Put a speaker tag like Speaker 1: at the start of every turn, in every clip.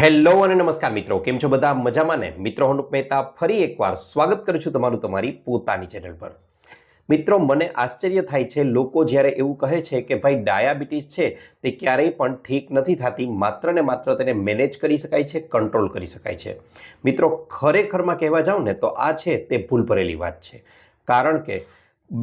Speaker 1: Hello અને નમસ્કાર મિત્રો, કેમ છો બધા? મજામાં ને? મિત્રો, હું મહેતા ફરી એકવાર સ્વાગત કરું છું તમારું તમારી પોતાની ચેનલ પર. મિત્રો, મને આશ્ચર્ય થાય છે, લોકો જ્યારે એવું કહે છે કે ભાઈ, ડાયાબિટીસ છે, તે ક્યારેય પણ ઠીક નથી થતી, માત્ર ને માત્ર તેને મેનેજ કરી શકાય છે કંટ્રોલ કરી શકાય છે. મિત્રો, ખરેખરમાં કહેવા જાઉં ને, તો આ છે તે ભૂલ ભરેલી વાત છે. કારણ કે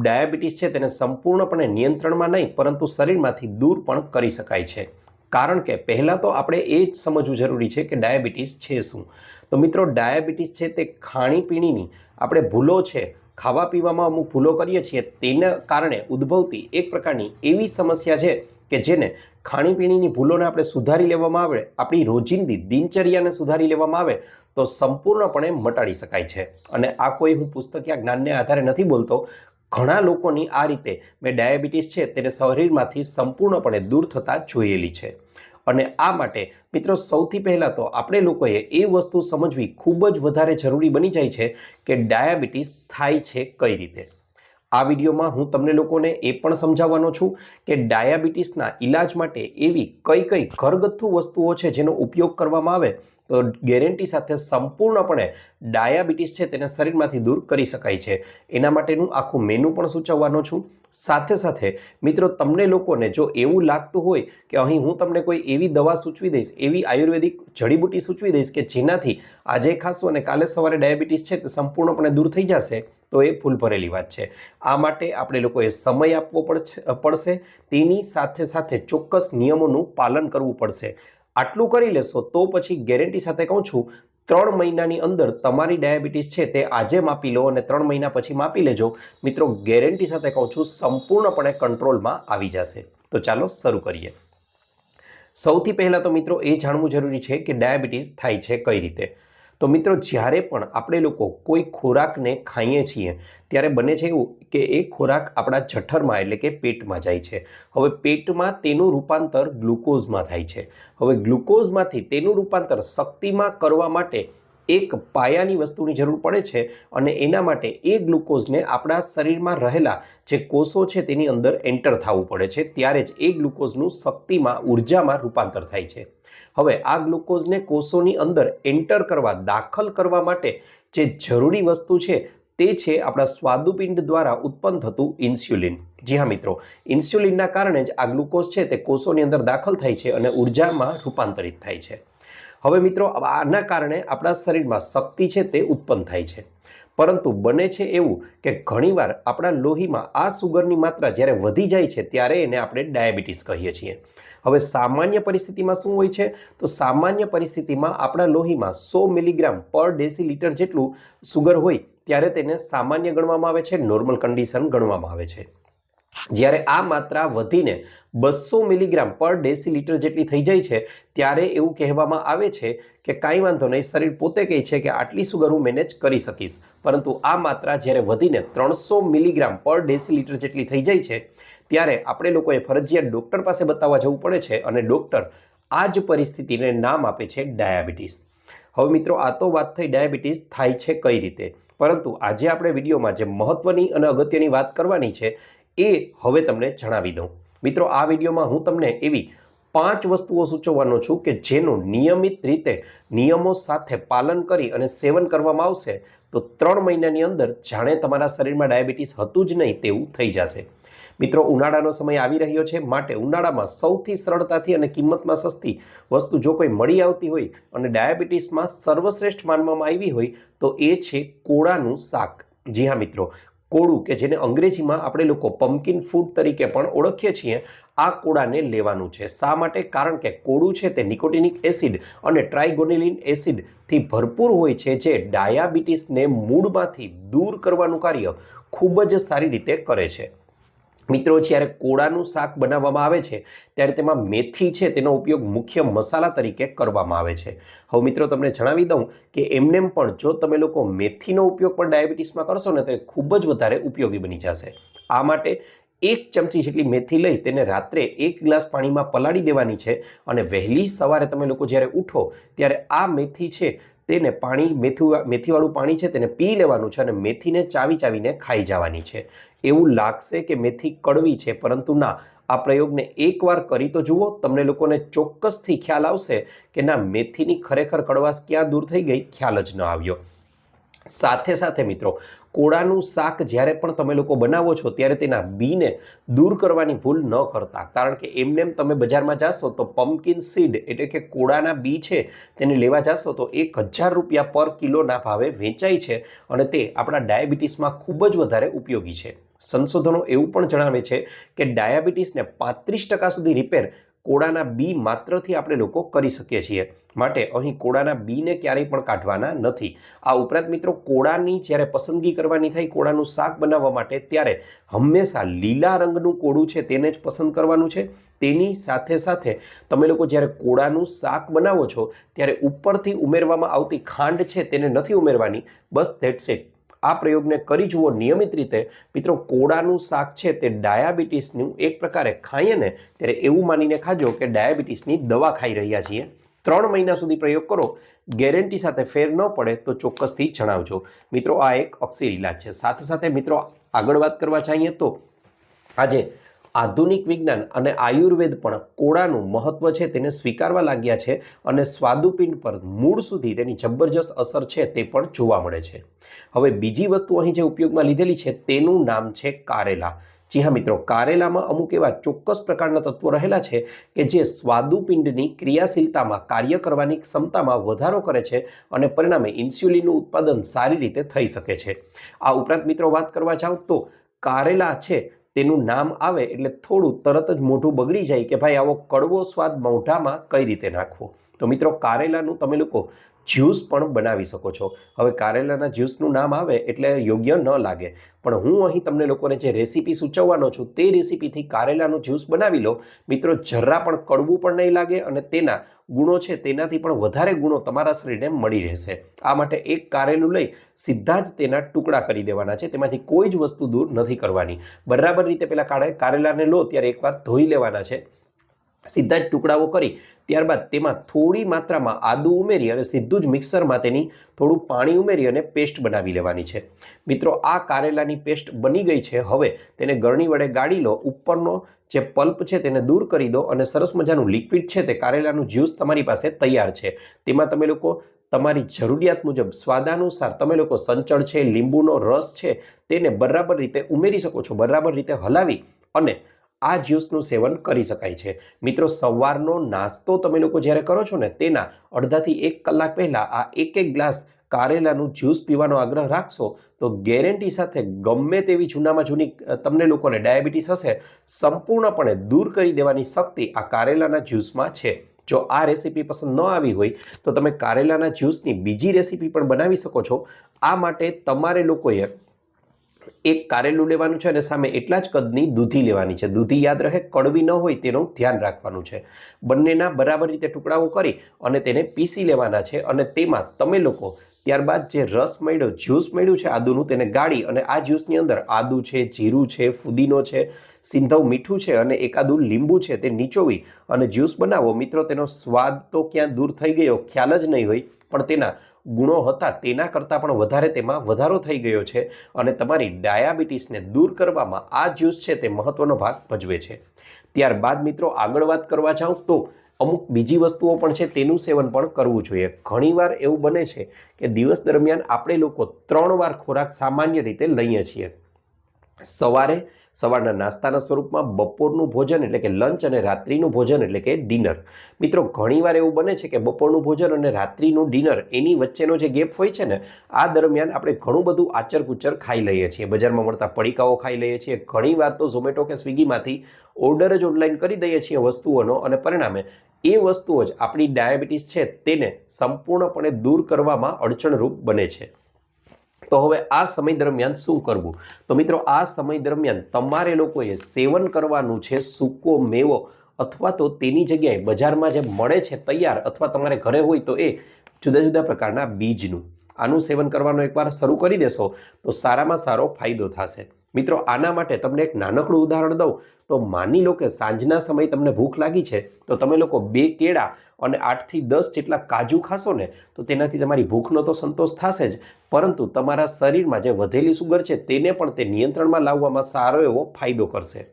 Speaker 1: ડાયાબિટીસ છે તેને સંપૂર્ણપણે નિયંત્રણમાં નહીં, પરંતુ શરીરમાંથી દૂર પણ કરી શકાય છે. કારણ કે પહેલાં તો આપણે એ જ સમજવું જરૂરી છે કે ડાયાબિટીસ છે શું. તો મિત્રો, ડાયાબિટીસ છે તે ખાણીપીણીની આપણે ભૂલો છે ખાવા પીવામાં અમુક ભૂલો કરીએ છીએ, તેના કારણે ઉદ્ભવતી એક પ્રકારની એવી સમસ્યા છે કે જેને ખાણીપીણીની ભૂલોને આપણે સુધારી લેવામાં આવે, આપણી રોજિંદી દિનચર્યાને સુધારી લેવામાં આવે, તો સંપૂર્ણપણે મટાડી શકાય છે. અને આ કોઈ હું પુસ્તકીય જ્ઞાનને આધારે નથી બોલતો ઘણા લોકોની આ રીતે મેં ડાયાબિટીસ છે તેને શરીરમાંથી સંપૂર્ણપણે દૂર થતાં જોયેલી છે. અને આ માટે મિત્રો સૌથી પહેલાં તો આપણે લોકોએ એ વસ્તુ સમજવી ખૂબ જ વધારે જરૂરી બની જાય છે કે ડાયાબિટીસ થાય છે કઈ રીતે. આ વિડીયોમાં હું તમને લોકોને એ પણ સમજાવવાનો છું કે ડાયાબિટીસના ઈલાજ માટે એવી કઈ કઈ ઘરગથ્થુ વસ્તુઓ છે જેનો ઉપયોગ કરવામાં આવે, તો ગેરંટી સાથે સંપૂર્ણપણે ડાયાબિટીસ છે તેને શરીરમાંથી દૂર કરી શકાય છે. એના માટેનું આખું મેનુ પણ સૂચવવાનો છું. સાથે સાથે, મિત્રો, તમને લોકોને જો એવું લાગતું હોય કે અહીં હું તમને કોઈ એવી દવા સૂચવી દઈશ, એવી આયુર્વેદિક જડીબુટી સૂચવી દઈશ કે જેનાથી આજે ખાશો અને કાલે સવારે ડાયાબિટીસ છે તે સંપૂર્ણપણે દૂર થઈ જશે તો એ ભૂલ ભરેલી વાત છે. આ માટે આપણે લોકોએ સમય આપવો પડશે પડશે. તેની સાથે સાથે ચોક્કસ નિયમોનું પાલન કરવું પડશે. આટલું કરી લેશો તો પછી ગેરંટી સાથે કહું છું, ત્રણ મહિનાની અંદર તમારી ડાયાબિટીસ છે તે આજે માપી લો અને ત્રણ મહિના પછી માપી લેજો. મિત્રો, ગેરંટી સાથે કહું છું, સંપૂર્ણપણે કંટ્રોલમાં આવી જશે. તો ચાલો શરૂ કરીએ. સૌથી પહેલાં તો મિત્રો, એ જાણવું જરૂરી છે કે ડાયાબિટીસ થાય છે કઈ રીતે? તો મિત્રો, જ્યારે પણ આપણે લોકો કોઈ ખોરાકને ખાઈએ છીએ, ત્યારે બને છે એવું કે એ ખોરાક આપણા જઠરમાં એટલે કે પેટમાં જાય છે. હવે પેટમાં તેનું રૂપાંતર ગ્લુકોઝમાં થાય છે. હવે ગ્લુકોઝમાંથી તેનું રૂપાંતર શક્તિમાં કરવા માટે એક પાયાની વસ્તુની જરૂર પડે છે અને એના માટે એ ગ્લુકોઝને આપણા શરીરમાં રહેલા જે કોષો છે તેની અંદર એન્ટર થવું પડે છે. ત્યારે જ એ ગ્લુકોઝનું શક્તિમાં, ઉર્જામાં રૂપાંતર થાય છે. હવે આ ગ્લુકોઝને કોષોની અંદર એન્ટર કરવા, દાખલ કરવા માટે જે જરૂરી વસ્તુ છે તે છે આપણા સ્વાદુપિંડ દ્વારા ઉત્પન્ન થતું ઇન્સ્યુલિન. જી હા મિત્રો, ઇન્સ્યુલિનના કારણે જ આ ગ્લુકોઝ છે તે કોષોની અંદર દાખલ થાય છે અને ઉર્જામાં રૂપાંતરિત થાય છે. હવે મિત્રો આના કારણે આપણા શરીરમાં શક્તિ છે તે ઉત્પન્ન થાય છે. પરંતુ બને છે એવું કે ઘણીવાર આપણા લોહીમાં આ સુગરની માત્રા જ્યારે વધી જાય છે, ત્યારે એને આપણે ડાયાબિટીસ કહીએ છીએ. હવે સામાન્ય પરિસ્થિતિમાં શું હોય છે? તો સામાન્ય પરિસ્થિતિમાં આપણા લોહીમાં સો મિલીગ્રામ પર ડેસીલીટર જેટલું સુગર હોય, ત્યારે તેને સામાન્ય ગણવામાં આવે છે, નોર્મલ કન્ડિશન ગણવામાં આવે છે. જ્યારે આ માત્રા વધીને બસો મિલીગ્રામ પર ડેસીલીટર જેટલી થઈ જાય છે, ત્યારે એવું કહેવામાં આવે છે કે કાંઈ વાંધો નહીં, શરીર પોતે કહે છે કે આટલી સુગર હું મેનેજ કરી શકીશ. પરંતુ આ માત્રા જ્યારે વધીને ત્રણસો મિલીગ્રામ પર ડેસીલીટર જેટલી થઈ જાય છે, ત્યારે આપણે લોકોએ ફરજિયાત ડૉક્ટર પાસે બતાવવા જવું પડે છે અને ડૉક્ટર આ જ પરિસ્થિતિને નામ આપે છે ડાયાબિટીસ. હવે મિત્રો, આ તો વાત થઈ ડાયાબિટીસ થાય છે કઈ રીતે? પરંતુ આજે આપણે વિડીયોમાં જે મહત્ત્વની અને અગત્યની વાત કરવાની છે એ હવે તમને જણાવી દઉં. મિત્રો, આ વિડીયોમાં હું તમને એવી પાંચ વસ્તુઓ સૂચવવાનો છું કે જેનું નિયમિત રીતે નિયમો સાથે પાલન કરી અને સેવન કરવામાં આવશે, તો ત્રણ મહિનાની અંદર જાણે તમારા શરીરમાં ડાયાબિટીસ હતું જ નહીં તેવું થઈ જશે. મિત્રો, ઉનાળાનો સમય આવી રહ્યો છે, માટે ઉનાળામાં સૌથી સરળતાથી અને કિંમતમાં સસ્તી વસ્તુ જો કોઈ મળી આવતી હોય અને ડાયાબિટીસમાં સર્વશ્રેષ્ઠ માનવામાં આવી હોય, તો એ છે કોળાનું શાક. જી હા, મિત્રો કોળું કે જેને અંગ્રેજીમાં આપણે લોકો પમ્પકિન ફૂડ તરીકે પણ ઓળખીએ છીએ, આ કોળાને લેવાનું છે. શા માટે? કારણ કે કોળું છે તે નિકોટિનિક એસિડ અને ટ્રાઇગોનિલિન એસિડથી ભરપૂર હોય છે, જે ડાયાબિટીસને મૂળમાંથી દૂર કરવાનું કાર્ય ખૂબ જ સારી રીતે કરે છે. મિત્રો, જ્યારે કોળાનું શાક બનાવવામાં આવે છે, ત્યારે તેમાં મેથી છે, તેનો ઉપયોગ મુખ્ય મસાલા તરીકે કરવામાં આવે છે. હવે મિત્રો, તમને જણાવી દઉં કે એમનેમ પણ જો તમે લોકો મેથીનો ઉપયોગ પણ ડાયાબિટીસમાં કરશો ને, તો એ ખૂબ જ વધારે ઉપયોગી બની જશે. આ માટે એક ચમચી જેટલી મેથી લઈ તેને રાત્રે એક ગ્લાસ પાણીમાં પલાળી દેવાની છે અને વહેલી સવારે તમે લોકો જ્યારે ઉઠો, ત્યારે આ મેથી છે, તેને પાણી મેથી મેથીવાળું પાણી છે, તેને પી લેવાનું છે અને મેથીને ચાવી ચાવીને ખાઈ જવાની છે. એવું લાગશે કે મેથી કડવી છે, પરંતુ ના, આ પ્રયોગને એકવાર કરી તો જુઓ, તમને લોકોને ચોક્કસથી ખ્યાલ આવશે કે ના, મેથીની ખરેખર કડવાશ ક્યાં દૂર થઈ ગઈ? ખ્યાલ જ ન આવ્યો. સાથે સાથે મિત્રો, કોળાનું શાક જ્યારે પણ તમે લોકો બનાવો છો, ત્યારે તેના બીને દૂર કરવાની ભૂલ ન કરતા. કારણ કે એમનેમ તમે બજારમાં જાશો તો પમ્પકિન સીડ એટલે કે કોળાના બી છે, તેને લેવા જાશો તો એક હજાર રૂપિયા પર કિલોના ભાવે વેચાય છે અને તે આપણા ડાયાબિટીસમાં ખૂબ જ વધારે ઉપયોગી છે. સંશોધનો એવું પણ જણાવે છે કે ડાયાબિટીસને પાંત્રીસ ટકા સુધી રિપેર કોળાના બી માત્રથી આપણે લોકો કરી શકીએ છીએ. માટે અહીં કોળાના બીને ક્યારેય પણ કાઢવાના નથી. આ ઉપરાંત મિત્રો કોળાની જ્યારે પસંદગી કરવાની થાય કોળાનું શાક બનાવવા માટે, ત્યારે હંમેશા લીલા રંગનું કોળું છે તેને જ પસંદ કરવાનું છે. તેની સાથે સાથે તમે લોકો જ્યારે કોળાનું શાક બનાવો છો, ત્યારે ઉપરથી ઉમેરવામાં આવતી ખાંડ છે તેને નથી ઉમેરવાની. બસ ધેટ્સ ઇટ આ પ્રયોગને કરી જુઓ નિયમિત રીતે. મિત્રો, કોળાનું શાક છે તે ડાયાબિટીસનું એક પ્રકારે ખાઈએ ને ત્યારે એવું માનીને ખાજો કે ડાયાબિટીસની દવા ખાઈ રહ્યા છીએ. ત્રણ મહિના સુધી પ્રયોગ કરો. ગેરંટી સાથે ફેર ન પડે તો ચોક્કસથી જણાવજો. મિત્રો, આ એક અક્ષર ઇલાજ છે. સાથે સાથે મિત્રો, આગળ વાત કરવા ચાહીએ તો આજે આધુનિક વિજ્ઞાન અને આયુર્વેદ પણ કોળાનું મહત્વ છે તેને સ્વીકારવા લાગ્યા છે અને સ્વાદુપિંડ પર મૂળ સુધી તેની જબરજસ્ત અસર છે તે પણ જોવા મળે છે. હવે બીજી વસ્તુ અહીં જે ઉપયોગમાં લીધેલી છે તેનું નામ છે કારેલા. જી હા મિત્રો, કારેલામાં અમુક એવા ચોક્કસ પ્રકારના તત્વો રહેલા છે કે જે સ્વાદુપિંડની ક્રિયાશીલતામાં કાર્ય કરવાની ક્ષમતામાં વધારો કરે છે અને પરિણામે ઇન્સ્યુલિનનું ઉત્પાદન સારી રીતે થઈ શકે છે. આ ઉપરાંત મિત્રો વાત કરવા જાઓ તો કારેલા છે તેનું નામ આવે એટલે થોડું તરત જ મોઢું બગડી જાય કે ભાઈ આવો કડવો સ્વાદ મોઢામાં કઈ રીતે નાખવો? તો મિત્રો કારેલાનું તમે લોકો જ્યુસ પણ બનાવી શકો છો. હવે કારેલાના જ્યુસનું નામ આવે એટલે યોગ્ય ન લાગે. પણ હું અહીં તમને લોકોને જે રેસીપી સૂચવવાનો છું તે રેસીપીથી કારેલાનું જ્યુસ બનાવી લો. મિત્રો, જરા પણ કડવું પણ નહીં લાગે અને તેના ગુણો છે તેનાથી પણ વધારે ગુણો તમારા શરીરને મળી રહેશે. આ માટે એક કારેલું લઈ સીધા જ તેના ટુકડા કરી દેવાના છે. તેમાંથી કોઈ જ વસ્તુ દૂર નથી કરવાની. બરાબર રીતે પેલા કાળે કારેલાને લો, ત્યારે એકવાર ધોઈ લેવાના છે. સીધા જ ટુકડાઓ કરી, ત્યારબાદ તેમાં થોડી માત્રામાં આદુ ઉમેરી અને સીધું જ મિક્સરમાં તેની થોડું પાણી ઉમેરી અને પેસ્ટ બનાવી લેવાની છે. મિત્રો, આ કારેલાની પેસ્ટ બની ગઈ છે. હવે તેને ગરણી વડે ગાળી લો. ઉપરનો જે પલ્પ છે તેને દૂર કરી દો અને સરસ મજાનું લિક્વિડ છે તે કારેલાનું જ્યુસ તમારી પાસે તૈયાર છે. તેમાં તમે લોકો તમારી જરૂરિયાત મુજબ સ્વાદાનુસાર તમે લોકો સંચળ છે, લીંબુનો રસ છે તેને બરાબર રીતે ઉમેરી શકો છો. બરાબર રીતે હલાવી અને આ જ્યુસનું સેવન કરી શકાય છે. મિત્રો, સવારનો નાસ્તો તમે લોકો જ્યારે કરો છો ને, તેના અડધાથી એક કલાક પહેલાં આ એક એક ગ્લાસ કારેલાનું જ્યુસ પીવાનો આગ્રહ રાખશો, તો ગેરંટી સાથે ગમે તેવી જૂનામાં જૂની તમને લોકોને ડાયાબિટીસ હશે, સંપૂર્ણપણે દૂર કરી દેવાની શક્તિ આ કારેલાના જ્યુસમાં છે. જો આ રેસીપી પસંદ ન આવી હોય, તો તમે કારેલાના જ્યુસની બીજી રેસીપી પણ બનાવી શકો છો. આ માટે તમારે લોકોએ એક કારેલું લેવાનું છે અને સામે એટલા જ કદની દૂધી લેવાની છે. દૂધી યાદ રહે, કડવી ન હોય તેનું ધ્યાન રાખવાનું છે. બંનેના બરાબર રીતે ટુકડાઓ કરી અને તેને પીસી લેવાના છે અને તેમાં તમે લોકો ત્યારબાદ જે રસ મળ્યો, જ્યુસ મળ્યું છે આદુનું, તેને ગાળી અને આ જ્યુસની અંદર આદુ છે, જીરું છે, ફુદીનો છે, સિંધવ મીઠું છે અને એકાદુ લીંબુ છે તે નીચોવી અને જ્યુસ બનાવો. મિત્રો, તેનો સ્વાદ તો ક્યાં દૂર થઈ ગયો ખ્યાલ જ નહીં હોય, પણ તેના ગુણો હતા તેના કરતાં પણ વધારે તેમાં વધારો થઈ ગયો છે અને તમારી ડાયાબિટીસને દૂર કરવામાં આ જ્યુસ છે તે મહત્ત્વનો ભાગ ભજવે છે. ત્યારબાદ મિત્રો આગળ વાત કરવા જાઉં તો અમુક બીજી વસ્તુઓ પણ છે તેનું સેવન પણ કરવું જોઈએ. ઘણીવાર એવું બને છે કે દિવસ દરમિયાન આપણે લોકો ત્રણ વાર ખોરાક સામાન્ય રીતે લઈએ છીએ. સવારે સવારના નાસ્તાના સ્વરૂપમાં બપોરનું ભોજન એટલે કે લંચ અને રાત્રિનું ભોજન એટલે કે ડિનર. મિત્રો, ઘણીવાર એવું બને છે કે બપોરનું ભોજન અને રાત્રિનું ડિનર એની વચ્ચેનો જે ગેપ હોય છે ને, આ દરમિયાન આપણે ઘણું બધું આચર કુચર ખાઈ લઈએ છીએ. બજારમાં મળતા પડીકાઓ ખાઈ લઈએ છીએ. ઘણીવાર તો ઝોમેટો કે સ્વિગીમાંથી ઓર્ડર જ ઓનલાઈન કરી દઈએ છીએ વસ્તુઓનો અને પરિણામે એ વસ્તુઓ જ આપણી ડાયાબિટીસ છે તેને સંપૂર્ણપણે દૂર કરવામાં અડચણરૂપ બને છે. તો હવે આ સમય દરમિયાન શું કરવું? તો મિત્રો, આ સમય દરમિયાન તમારે લોકોએ સેવન કરવાનું છે, સૂકો મેવો અથવા તો તેની જગ્યાએ બજારમાં જે મળે છે તૈયાર અથવા તમારે ઘરે હોય તો એ જુદા જુદા પ્રકારના બીજનું. આનું સેવન કરવાનું એકવાર શરૂ કરી દેશો તો સારામાં સારો ફાયદો થશે. મિત્રો, આના માટે તમને એક નાનકડું ઉદાહરણ દઉં. તો માની લો કે સાંજના સમયે તમને ભૂખ લાગી છે, તો તમે લોકો બે કેળા અને આઠથી દસ જેટલા કાજુ ખાશો ને, તો તેનાથી તમારી ભૂખનો તો સંતોષ થશે જ. પરંતુ તમારા શરીરમાં જે વધેલી સુગર છે, તેને પણ તે નિયંત્રણમાં લાવવામાં સારો એવો ફાયદો કરશે.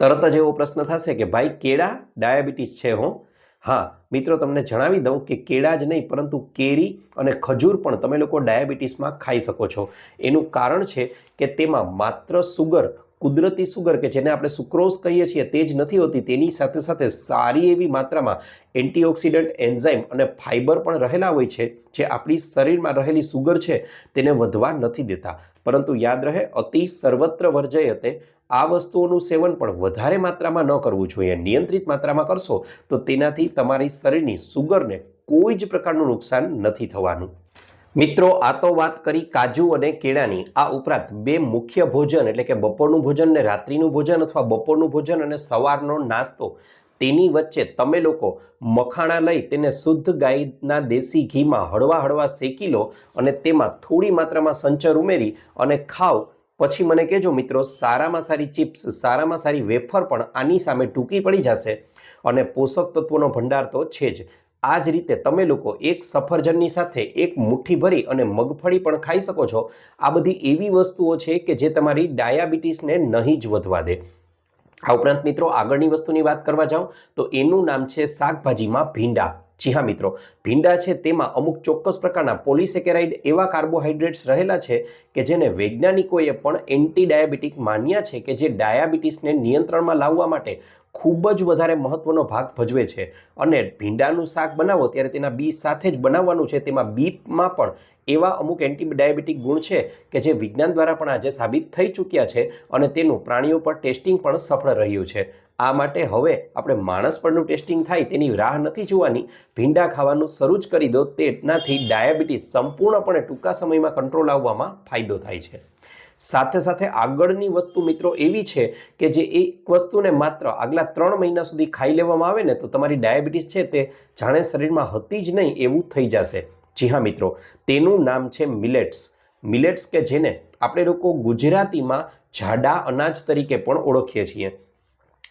Speaker 1: તરત જ એવો પ્રશ્ન થશે કે, ભાઈ, કેળા ડાયાબિટીસ છે હો. હા, મિત્રો, તમને જણાવી દઉં કે કેળા જ નહીં, પરંતુ કેરી અને ખજૂર પણ તમે લોકો ડાયાબિટીસમાં ખાઈ શકો છો. એનું કારણ છે કે તેમાં માત્ર સુગર, કુદરતી સુગર કે જેને આપણે સુક્રોઝ કહીએ છીએ તે જ નથી હોતી, તેની સાથે સાથે સારી એવી માત્રામાં એન્ટીઓક્સિડન્ટ એન્ઝાઇમ અને ફાઇબર પણ રહેલા હોય છે, જે આપણી શરીરમાં રહેલી સુગર છે, તેને વધવા નથી દેતા. પરંતુ યાદ રહે, અતિ સર્વત્ર વર્જયતે આ વસ્તુઓનું સેવન પણ વધારે માત્રામાં ન કરવું જોઈએ, નિયંત્રિત માત્રામાં કરશો, તો તેનાથી તમારી શરીરની સુગરને કોઈ જ પ્રકારનું નુકસાન નથી થવાનું. મિત્રો, આ તો વાત કરી કાજુ અને કેળાની. આ ઉપરાંત બે મુખ્ય ભોજન, એટલે કે બપોરનું ભોજન ને રાત્રિનું ભોજન અથવા બપોરનું ભોજન અને સવારનો નાસ્તો, તેની વચ્ચે તમે લોકો મખાણા લઈ તેને શુદ્ધ ગાયના દેશી ઘીમાં હળવા હળવા શેકી લો અને તેમાં થોડી માત્રામાં સંચર ઉમેરી અને ખાઓ. પછી મને કહેજો મિત્રો, સારામાં સારી ચિપ્સ, સારામાં સારી વેફર પણ આની સામે ટૂંકી પડી જશે અને પોષક તત્વોનો ભંડાર તો છે જ. આ જ રીતે તમે લોકો એક સફરજનની સાથે એક મુઠ્ઠી ભરી અને મગફળી પણ ખાઈ શકો છો. આ બધી એવી વસ્તુઓ છે કે જે તમારી ડાયાબિટીસને નહીં જ વધવા દે. આ ઉપરાંત મિત્રો, આગળની વસ્તુની વાત કરવા જાઉં તો એનું નામ છે શાકભાજીમાં ભીંડા. જી હા મિત્રો, ભીંડા છે તેમાં અમુક ચોક્કસ પ્રકારના પોલિસેકેરાઇડ એવા કાર્બોહાઈડ્રેટ્સ રહેલા છે કે જેને વૈજ્ઞાનિકોએ પણ એન્ટી ડાયાબિટીક માન્યા છે કે જે ડાયાબિટીસને નિયંત્રણમાં લાવવા માટે ખૂબ જ વધારે મહત્વનો ભાગ ભજવે છે. અને ભીંડાનું શાક બનાવો ત્યારે તેના બી સાથે જ બનાવવાનું છે. તેમાં બીમાં પણ એવા અમુક એન્ટી ડાયાબિટીક ગુણ છે કે જે વિજ્ઞાન દ્વારા પણ આજે સાબિત થઈ ચૂક્યા છે અને તેનું પ્રાણીઓ પર ટેસ્ટિંગ પણ સફળ રહ્યું છે. આ માટે હવે આપણે માણસ પરનું ટેસ્ટિંગ થાય તેની રાહ નથી જોવાની. ભીંડા ખાવાનું શરૂ જ કરી દો તેનાથી ડાયાબિટીસ સંપૂર્ણપણે ટૂંકા સમયમાં કંટ્રોલ આવવામાં ફાયદો થાય છે. સાથે સાથે આગળની વસ્તુ મિત્રો એવી છે કે જે એક વસ્તુને માત્ર આગલા ત્રણ મહિના સુધી ખાઈ લેવામાં આવે ને, તો તમારી ડાયાબિટીસ છે તે જાણે શરીરમાં હતી જ નહીં એવું થઈ જશે. જી હા મિત્રો, તેનું નામ છે મિલેટ્સ. મિલેટ્સ કે જેને આપણે લોકો ગુજરાતીમાં જાડા અનાજ તરીકે પણ ઓળખીએ છીએ.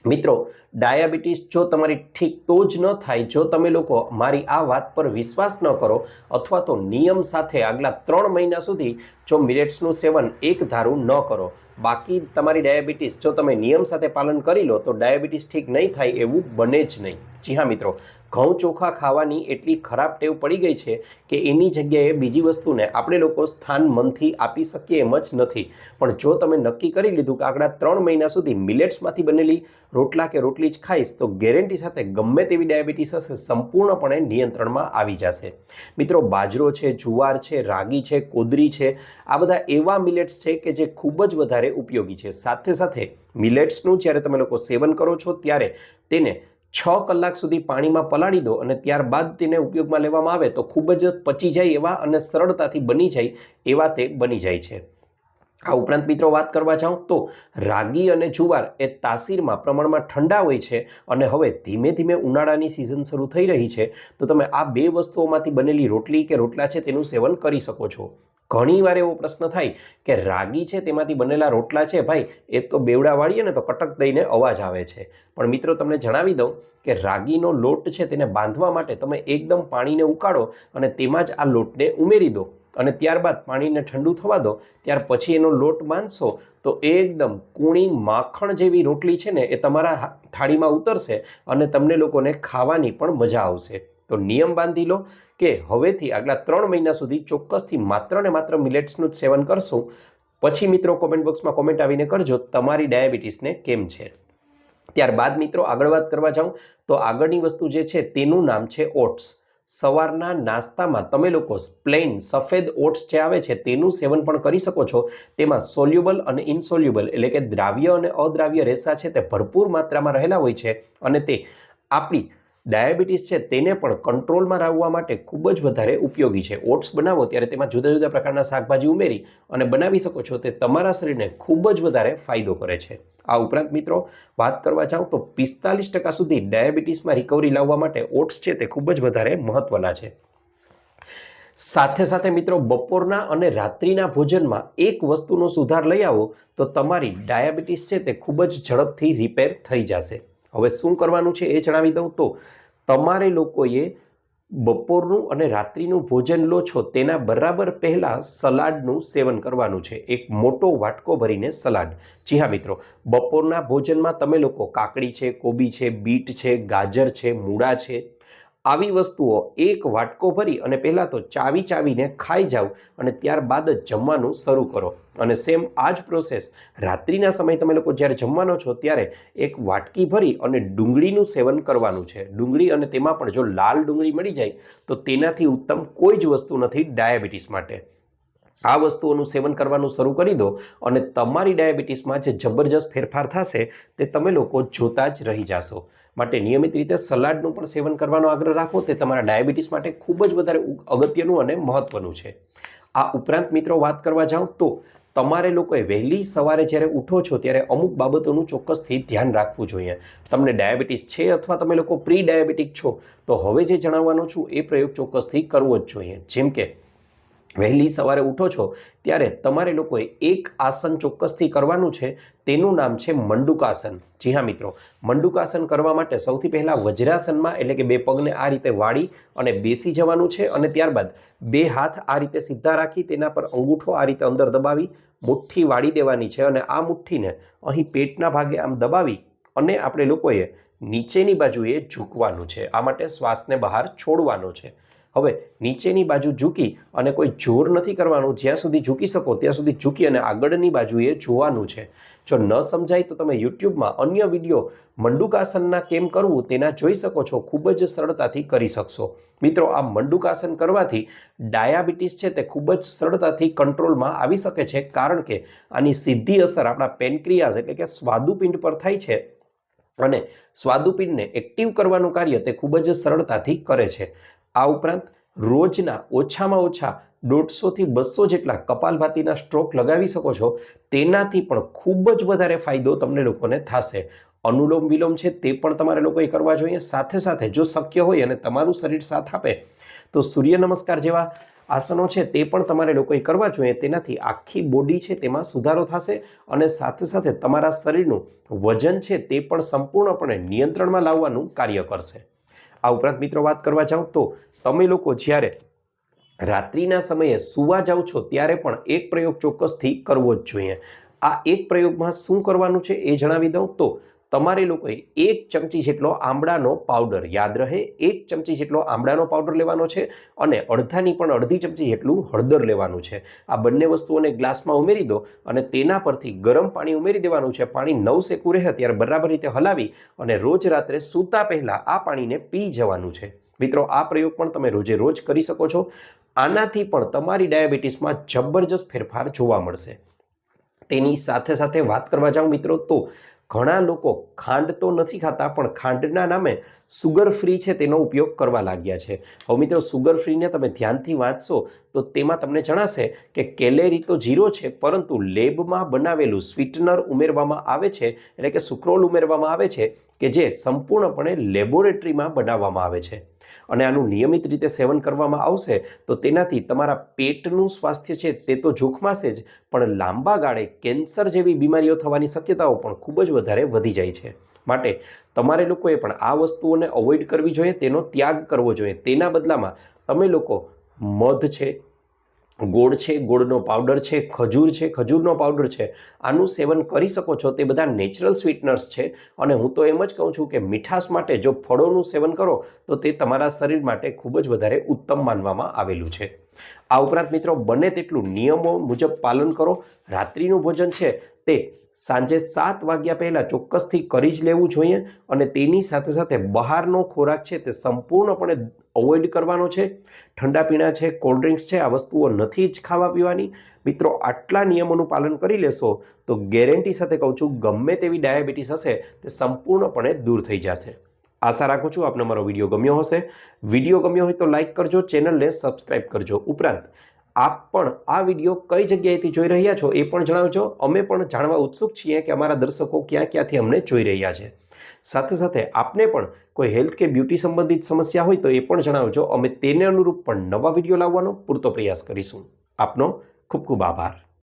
Speaker 1: મિત્રો, ડાયાબિટીસ જો તમારી ઠીક તો જ ન થાય, જો તમે લોકો મારી આ વાત પર વિશ્વાસ ન કરો, અથવા તો નિયમ સાથે આગલા ત્રણ મહિના સુધી જો મિલેટ્સનું સેવન એક ધારું ન કરો. બાકી તમારી ડાયાબિટીસ જો તમે નિયમ સાથે પાલન કરી લો, તો ડાયાબિટીસ ઠીક નહીં થાય એવું બને જ નહીં. જી હા મિત્રો, ઘઉં ચોખા ખાવાની એટલી ખરાબ ટેવ પડી ગઈ છે કે એની જગ્યાએ બીજી વસ્તુને આપણે લોકો સ્થાન મનથી આપી શકીએ એમ જ નથી. પણ જો તમે નક્કી કરી લીધું કે આગળ ત્રણ મહિના સુધી મિલેટ્સમાંથી બનેલી રોટલા કે રોટલી જ ખાઈશ, તો ગેરંટી સાથે ગમે તેવી ડાયાબિટીસ હશે, સંપૂર્ણપણે નિયંત્રણમાં આવી જશે. મિત્રો, બાજરો છે, જુવાર છે, રાગી છે, કોદરી છે, આ બધા એવા મિલેટ્સ છે કે જે ખૂબ જ વધારે ઉપયોગી છે. સાથે સાથે મિલેટ્સનું જ્યારે તમે લોકો સેવન કરો છો, ત્યારે તેને છ કલાક સુધી પાણીમાં પલાળી દો અને ત્યારબાદ તેને ઉપયોગમાં લેવામાં આવે તો ખૂબ જ પચી જાય એવા અને સરળતાથી બની જાય એવા તે બની જાય છે. આ ઉપરાંત મિત્રો વાત કરવા જાઉં તો રાગી અને જુવાર એ તાસીરમાં પ્રમાણમાં ઠંડા હોય છે અને હવે ધીમે ધીમે ઉનાળાની સિઝન શરૂ થઈ રહી છે. તો તમે આ બે વસ્તુઓમાંથી બનેલી રોટલી કે રોટલા છે તેનું સેવન કરી શકો છો. ઘણી વાર એવો પ્રશ્ન થાય કે રાગી છે, તેમાંથી બનેલા રોટલા છે, ભાઈ, એ તો બેવડા વાળીએ ને તો કટક દઈને અવાજ આવે છે. પણ મિત્રો, તમને જણાવી દઉં કે રાગીનો લોટ છે, તેને બાંધવા માટે તમે એકદમ પાણીને ઉકાળો અને તેમાં જ આ લોટને ઉમેરી દો અને ત્યારબાદ પાણીને ઠંડુ થવા દો. ત્યાર પછી એનો લોટ બાંધશો તો એકદમ કૂણી માખણ જેવી રોટલી છે ને એ તમારા થાળીમાં ઉતરશે અને તમને લોકોને ખાવાની પણ મજા આવશે. તો નિયમ બાંધી લો કે હવેથી આગલા ત્રણ મહિના સુધી ચોક્કસથી માત્ર ને માત્ર મિલેટ્સનું જ સેવન કરશું. પછી મિત્રો કોમેન્ટ બોક્સમાં કોમેન્ટ આવીને કરજો તમારી ડાયાબિટીસને કેમ છે. ત્યારબાદ મિત્રો આગળ વાત કરવા જાઉં તો આગળની વસ્તુ જે છે તેનું નામ છે ઓટ્સ. સવારના નાસ્તામાં તમે લોકો પ્લેન સફેદ ઓટ્સ જે આવે છે તેનું સેવન પણ કરી શકો છો. તેમાં સોલ્યુબલ અને ઇનસોલ્યુબલ એટલે કે દ્રાવ્ય અને અદ્રાવ્ય રેસા છે તે ભરપૂર માત્રામાં રહેલા હોય છે અને તે આપણી ડાયાબિટીસ છે તેને પણ કંટ્રોલમાં લાવવા માટે ખૂબ જ વધારે ઉપયોગી છે. ઓટ્સ બનાવો ત્યારે તેમાં જુદા જુદા પ્રકારના શાકભાજી ઉમેરી અને બનાવી શકો છો તે તમારા શરીરને ખૂબ જ વધારે ફાયદો કરે છે. આ ઉપરાંત મિત્રો, વાત કરવા જાઉં તો પિસ્તાલીસ ટકા સુધી ડાયાબિટીસમાં રિકવરી લાવવા માટે ઓટ્સ છે તે ખૂબ જ વધારે મહત્વના છે. સાથે સાથે મિત્રો, બપોરના અને રાત્રિના ભોજનમાં એક વસ્તુનો સુધાર લઈ આવો તો તમારી ડાયાબિટીસ છે તે ખૂબ જ ઝડપથી રિપેર થઈ જશે. હવે શું કરવાનું છે એ જણાવી દઉં તો તમારે લોકોએ બપોરનું અને રાત્રિનું ભોજન લો છો તેના બરાબર પહેલાં સલાડનું સેવન કરવાનું છે. એક મોટો વાટકો ભરીને સલાડ. જી હા મિત્રો, બપોરના ભોજનમાં તમે લોકો કાકડી છે, કોબી છે, બીટ છે, ગાજર છે, મૂળા છે, આવી વસ્તુઓ એક વાટકો ભરી અને પહેલાં તો ચાવી ચાવીને ખાઈ જાઓ અને ત્યારબાદ જ જમવાનું શરૂ કરો. અને સેમ આ જ પ્રોસેસ રાત્રિના સમયે તમે લોકો જ્યારે જમવાનો છો ત્યારે એક વાટકી ભરી અને ડુંગળીનું સેવન કરવાનું છે. ડુંગળી અને તેમાં પણ જો લાલ ડુંગળી મળી જાય તો તેનાથી ઉત્તમ કોઈ જ વસ્તુ નથી ડાયાબિટીસ માટે. આ વસ્તુઓનું સેવન કરવાનું શરૂ કરી દો અને તમારી ડાયાબિટીસમાં જે જબરજસ્ત ફેરફાર થશે તે તમે લોકો જોતા જ રહી જશો. માટે નિયમિત રીતે સલાડનું પણ સેવન કરવાનો આગ્રહ રાખો. તે તમારા ડાયાબિટીસ માટે ખૂબ જ વધારે અગત્યનું અને મહત્વનું છે. આ ઉપરાંત મિત્રો વાત કરવા જાઉં તો તમારે લોકોએ વહેલી સવારે જ્યારે ઉઠો છો, ત્યારે અમુક બાબતોનું ચોક્કસથી ધ્યાન રાખવું જોઈએ. તમને ડાયાબિટીસ છે અથવા તમે લોકો પ્રી ડાયાબિટીક છો, તો હવે જે જણાવવાનો છું, એ પ્રયોગ ચોક્કસથી કરવો જ જોઈએ. જેમ કે વહેલી સવારે ઉઠો છો, ત્યારે તમારે લોકોએ એક આસન ચોક્કસથી કરવાનું છે, તેનું નામ છે મંડુકાસન. જી હા મિત્રો, મંડુકાસન કરવા માટે સૌથી પહેલાં વજ્રાસનમાં એટલે કે બે પગને આ રીતે વાળી અને બેસી જવાનું છે અને ત્યારબાદ બે હાથ આ રીતે સીધા રાખી તેના પર અંગૂઠો આ રીતે અંદર દબાવી મુઠ્ઠી વાળી દેવાની છે અને આ મુઠ્ઠીને અહીં પેટના ભાગે આમ દબાવી અને આપણે લોકોએ નીચેની બાજુએ ઝૂકવાનું છે. આ માટે શ્વાસને બહાર છોડવાનો છે. હવે નીચેની બાજુ ઝૂકી અને કોઈ જોર નથી કરવાનું, જ્યાં સુધી ઝૂકી શકો ત્યાં સુધી ઝૂકી અને આગળની બાજુએ જોવાનું છે. જો ન સમજાય તો તમે યુટ્યુબમાં અન્ય વીડિયો મંડુકાસનના કેમ કરવું તેના જોઈ શકો છો, ખૂબ જ સરળતાથી કરી શકશો. મિત્રો, આ મંડુકાસન કરવાથી ડાયાબિટીસ છે તે ખૂબ જ સરળતાથી કંટ્રોલમાં આવી શકે છે, કારણ કે આની સીધી અસર આપણા પેનક્રિયાઝ એટલે કે સ્વાદુપિંડ પર થાય છે અને સ્વાદુપિંડને એક્ટિવ કરવાનું કાર્ય તે ખૂબ જ સરળતાથી કરે છે. આ ઉપરાંત રોજના ઓછામાં ઓછા દોઢસોથી બસો જેટલા કપાલભાતીના સ્ટ્રોક લગાવી શકો છો, તેનાથી પણ ખૂબ જ વધારે ફાયદો તમને લોકોને થશે. અનુલોમ વિલોમ છે તે પણ તમારે લોકોએ કરવા જોઈએ. સાથે સાથે જો શક્ય હોય અને તમારું શરીર સાથ આપે, તો સૂર્ય નમસ્કાર જેવા આસનો છે તે પણ તમારે લોકોએ કરવા જોઈએ. તેનાથી આખી બોડી છે તેમાં સુધારો થશે અને સાથે સાથે તમારા શરીરનું વજન છે તે પણ સંપૂર્ણપણે નિયંત્રણમાં લાવવાનું કાર્ય કરશે. આ ઉપરાંત મિત્રો વાત કરવા જાઓ તો તમે લોકો જ્યારે રાત્રિના સમયે સુવા જાઓ છો ત્યારે પણ એક પ્રયોગ ચોક્કસથી કરવો જ જોઈએ. આ એક પ્રયોગમાં શું કરવાનું છે એ જણાવી દઉં તો તમારે લોકોએ એક ચમચી જેટલો આમળાનો પાવડર યાદ રહે, એક ચમચી જેટલો આમળાનો પાવડર લેવાનો છે અને અડધાની પણ અડધી ચમચી જેટલું હળદર લેવાનું છે. આ બંને વસ્તુઓને ગ્લાસમાં ઉમેરી દો અને તેના પરથી ગરમ પાણી ઉમેરી દેવાનું છે. પાણી નવ સેકું રહે ત્યારે બરાબર રીતે હલાવી અને રોજ રાત્રે સૂતા પહેલાં આ પાણીને પી જવાનું છે. મિત્રો, આ પ્રયોગ પણ તમે રોજે રોજ કરી શકો છો. આનાથી પણ તમારી ડાયાબિટીસમાં જબરજસ્ત ફેરફાર જોવા મળશે. તેની સાથે સાથે વાત કરવા જાઉં મિત્રો, તો ઘણા લોકો ખાંડ તો નથી ખાતા, પણ ખાંડના નામે સુગર ફ્રી છે તેનો ઉપયોગ કરવા લાગ્યા છે. હવે મિત્રો સુગર ફ્રીને તમે ધ્યાનથી વાંચશો તો તેમાં તમને જણાશે કે કેલેરી તો ઝીરો છે, પરંતુ લેબમાં બનાવેલું સ્વીટનર ઉમેરવામાં આવે છે, એટલે કે સુક્રોલ ઉમેરવામાં આવે છે, કે જે સંપૂર્ણપણે લેબોરેટરીમાં બનાવવામાં આવે છે. અને આનું નિયમિત રીતે સેવન કરવામાં આવશે, તો તેનાથી તમારા પેટનું સ્વાસ્થ્ય છે તે તો જોખમાશે જ, પણ લાંબા ગાળે કેન્સર જેવી બીમારીઓ થવાની શક્યતાઓ પણ ખૂબ જ વધારે વધી જાય છે. માટે તમારે લોકોએ પણ આ વસ્તુઓને અવોઇડ કરવી જોઈએ, તેનો ત્યાગ કરવો જોઈએ. તેના બદલામાં તમે લોકો મધ છે ગોળ છે, ગોળનો પાવડર છે, ખજૂર છે, ખજૂરનો પાવડર છે, આનું સેવન કરી શકો છો તે બધા નેચરલ સ્વીટનર્સ છે. અને હું તો એમ જ કહું છું કે મીઠાશ માટે જો ફળોનું સેવન કરો, તો તે તમારા શરીર માટે ખૂબ જ વધારે ઉત્તમ માનવામાં આવેલું છે. આ ઉપરાંત મિત્રો, બને તેટલું નિયમો મુજબ પાલન કરો. રાત્રિનું ભોજન છે તે સાંજે સાત વાગ્યા પહેલાં ચોક્કસથી કરી જ લેવું જોઈએ અને તેની સાથે સાથે બહારનો ખોરાક છે તે સંપૂર્ણપણે અવોઇડ કરવાનો છે. ઠંડા પીણા છે, કોલ્ડ ડ્રિંક્સ છે, આ વસ્તુઓ નથી જ ખાવા પીવાની. મિત્રો, આટલા નિયમોનું પાલન કરી લેશો તો ગેરંટી સાથે કહું છું, ગમે તેવી ડાયાબિટીસ હશે તે સંપૂર્ણપણે દૂર થઈ જશે. આશા રાખું છું આપને મારો વીડિયો ગમ્યો હશે. વીડિયો ગમ્યો હોય તો લાઇક કરજો, ચેનલને સબસ્ક્રાઈબ કરજો. ઉપરાંત આપ પણ આ વીડિયો કઈ જગ્યાએથી જોઈ રહ્યા છો એ પણ જણાવજો. અમે પણ જાણવા ઉત્સુક છીએ કે અમારા દર્શકો ક્યાં ક્યાંથી અમને જોઈ રહ્યા છે. સાથે સાથે આપને પણ કોઈ હેલ્થ કે બ્યુટી સંબંધિત સમસ્યા હોય તો એ પણ જણાવજો. અમે તેને અનુરૂપ પણ નવા વીડિયો લાવવાનો પૂરતો પ્રયાસ કરીશું. આપનો ખૂબ ખૂબ આભાર.